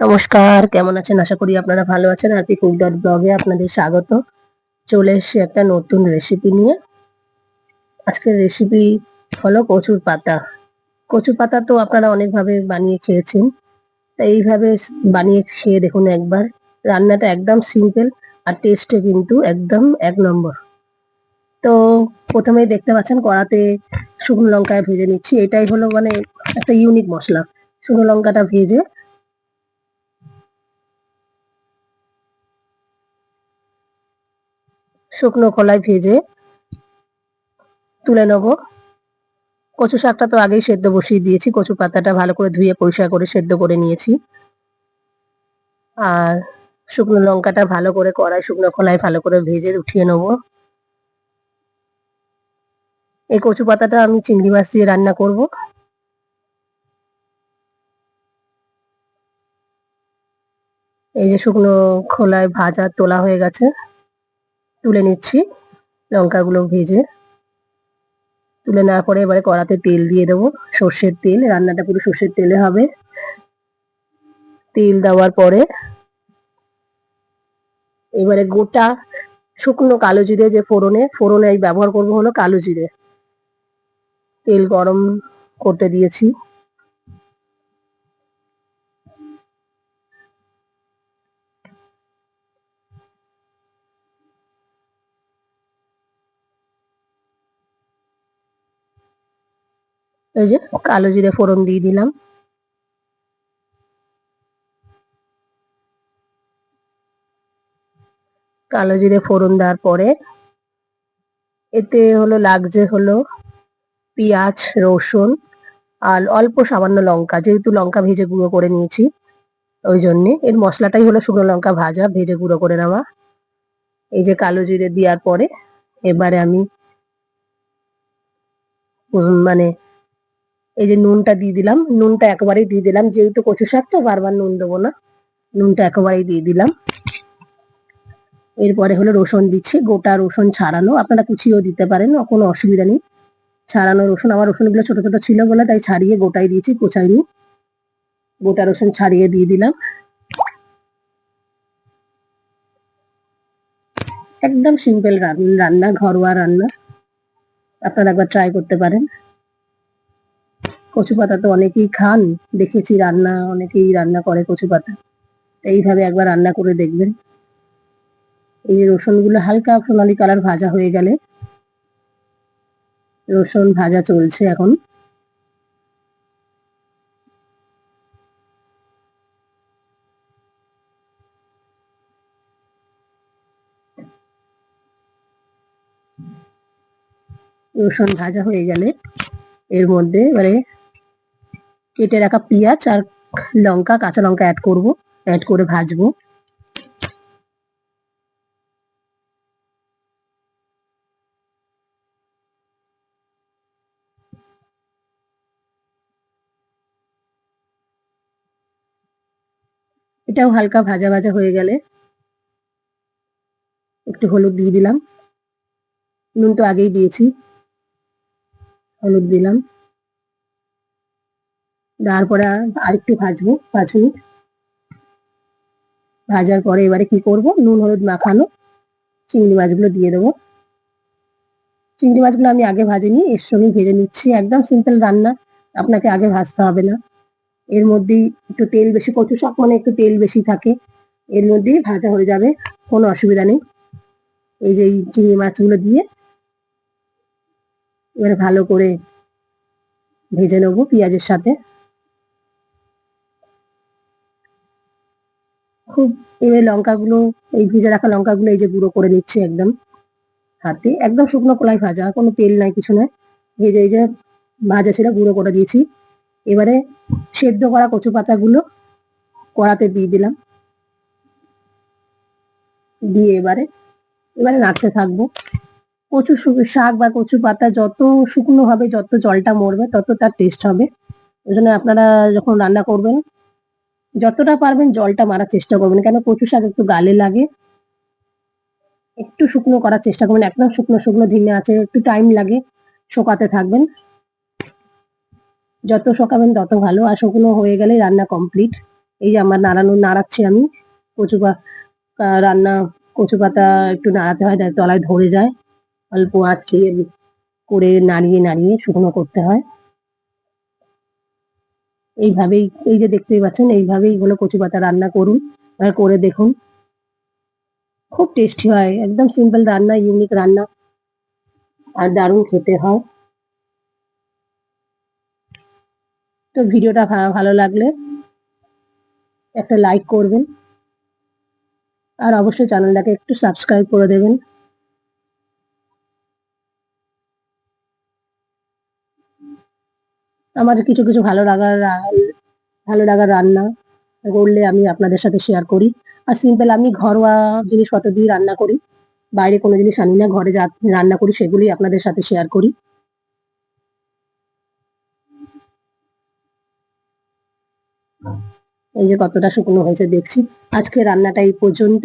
নমস্কার, কেমন আছেন? আশা করি আপনারা ভালো আছেন। আর পি কুক ডট ব্লগে আপনাদের স্বাগত। চলে এসেছি একটা নতুন রেসিপি নিয়ে। আজকের রেসিপি হলো কচুর পাতা। কচুর পাতা তো আপনারা অনেকভাবে বানিয়ে খেয়েছেন। তাই এইভাবে বানিয়ে খেয়ে দেখুন একবার। রান্নাটা একদম সিম্পল আর টেস্টে কিন্তু একদম এক নম্বর। তো প্রথমেই দেখতে পাচ্ছেন কড়াতে শুকনো লঙ্কায় ভেজে নিচ্ছি। এটাই হলো মানে একটা ইউনিক মশলা। শুকনো লঙ্কাটা ভেজে শুকনো খোলায় ভেজে তুলে নেব। কচু শাকটা তো আগেই সেদ্ধ বসিয়ে দিয়েছি, কচু পাতাটা ভালো করে ধুয়ে পরিষ্কার করে সেদ্ধ করে নিয়েছি। আর শুকনো লঙ্কাটা ভালো করে কড়াই শুকনো খোলায় ভালো করে ভেজে উঠিয়ে নেব। এই কচু পাতাটা আমি চিংড়ি মাছ দিয়ে রান্না করব। এই যে শুকনো খোলায় ভাজা তোলা হয়ে গেছে। তুলে নিচ্ছি, লঙ্কাগুলো ভেজে। তুলে নেওয়ার পরে এবারে কড়াতে তেল দিয়ে দেবো, সর্ষের তেল, রান্নাটা পুরো সর্ষের তেলে হবে। তেল দেওয়ার পরে এবারে গোটা শুকনো কালো জিরে যে ফোড়নে ফোড়নে ব্যবহার করব হলো কালো জিরে। তেল গরম করতে দিয়েছি। এই যে কালো জিরে ফোড়ন দিয়ে দিলাম। কালো জিরে ফোড়ন দেওয়ার পরে এতে হলো লাগছে হলো পেঁয়াজ, রসুন আর অল্প সামান্য লঙ্কা। যেহেতু লঙ্কা ভেজে গুঁড়ো করে নিয়েছি, ওই জন্যে। এর মশলাটাই হলো শুকনো লঙ্কা ভাজা, ভেজে গুঁড়ো করে নেওয়া। এই যে কালো জিরে দেওয়ার পরে এবারে আমি মানে এই যে নুনটা দিয়ে দিলাম। নুনটা একেবারেই দিয়ে দিলাম। যেহেতু কচু শাক, তো বারবার নুন দেবো না। নুনটা একেবারেই দিয়ে দিলাম। এরপরে হলো রসুন দিচ্ছি। গোটা রসুন ছাড়ানো। আপনারা কুচিও দিতে পারেন, কোনো অসুবিধা নেই। ছাড়ানো রসুন, আমার রসুনগুলো ছোট ছোট ছিল বলে, তাই ছাড়িয়ে গোটাই দিয়েছি, কোচাইনি। গোটা রসুন ছাড়িয়ে দিয়ে দিলাম। একদম সিম্পল রান্না, ঘরোয়া রান্না। আপনারা একবার ট্রাই করতে পারেন। কচু পাতা তো অনেকেই খান, দেখেছি রান্না, অনেকেই রান্না করে কচু পাতা। এইভাবে একবার রান্না করে দেখবেন। এই রসুনগুলো হালকা সোনালি কালার ভাজা হয়ে গেলে রসুন ভাজা চলছে এখন। রসুন ভাজা হয়ে গেলে এর মধ্যে এবারে কেটে রাখা পেঁয়াজ আর লঙ্কা, কাঁচা লঙ্কা অ্যাড করব অ্যাড করে ভাজবো। এটাও হালকা ভাজা ভাজা হয়ে গেলে একটু হলুদ দিয়ে দিলাম। নুন তো আগেই দিয়েছি। হলুদ দিলাম। তারপরে আর একটু ভাজবো, পাঁচ মিনিট। ভাজার পরে এবারে কি করব? নুন, হলুদ মাখানো চিংড়ি মাছগুলো দিয়ে দেবো। চিংড়ি মাছগুলো আমি আগে ভাজিনি, এর সঙ্গেই ভেজে নিচ্ছি। একদম সিম্পল রান্না, আপনাকে আগে ভাজতে হবে না। এর মধ্যেই একটু তেল বেশি কচু শাক মানে একটু তেল বেশি থাকে। এর মধ্যেই ভাজা হয়ে যাবে, কোনো অসুবিধা নেই। এই যে এই চিংড়ি মাছগুলো দিয়ে এবারে ভালো করে ভেজে নেব পেঁয়াজের সাথে। খুব এবার লঙ্কাগুলো, এই ভেজে রাখা লঙ্কাগুলো এই যে গুঁড়ো করে নিচ্ছে একদম হাতে। একদম শুকনো কলাই ভাজা, কোনো তেল নাই, কিছু নয় ভেজে এই যে ভাজা ছিল গুঁড়ো করে দিয়েছি। এবারে সেদ্ধ করা কচু পাতাগুলো কড়াতে দিয়ে দিলাম। দিয়ে এবারে এবারে নাড়তে থাকব। কচু শাক বা কচু পাতা যত শুকনো হবে, যত জলটা মরবে, তত তার টেস্ট হবে। ওই জন্য আপনারা যখন রান্না করবেন যতটা পারবেন জলটা মারার চেষ্টা করবেন, কেন কচু শাক একটু গালে লাগে। একটু শুকনো করার চেষ্টা করবেন, একদম শুকনো শুকনো ধিনে আছে, একটু টাইম লাগে, শোকাতে থাকবেন। যত শোকাবেন তত ভালো, আর শুকনো হয়ে গেলে রান্না কমপ্লিট এই যে আমার নাড়ানো, নাড়াচ্ছি আমি। কচু রান্না, কচু পাতা একটু নাড়াতে হয় তলায় ধরে যায়। অল্প আঁচে করে নাড়িয়ে নাড়িয়ে শুকনো করতে হয়। এইভাবেই, এই যে দেখতেই পাচ্ছেন, এইভাবেই হলো কচু পাতা রান্না করুন আর করে দেখুন। খুব টেস্টি হয়, একদম সিম্পল রান্না ইউনিক রান্না। আর দারুণ খেতে হয়। তো ভিডিওটা ভালো লাগলে একটা লাইক করবেন। আর অবশ্যই চ্যানেলটাকে একটু সাবস্ক্রাইব করে দেবেন। আমার কিছু কিছু ভালো লাগার ভালো লাগার রান্না করলে আমি আপনাদের সাথে শেয়ার করি। আর সিম্পল আমি ঘরোয়া জিনিসপত্র দিয়ে রান্না করি। বাইরে কোনো জিনিস আনি না, ঘরে যা রান্না করি সেগুলি আপনাদের সাথে শেয়ার করি। এই যে কতটা শুকনো হয়েছে দেখছি। আজকে রান্নাটা এই পর্যন্ত।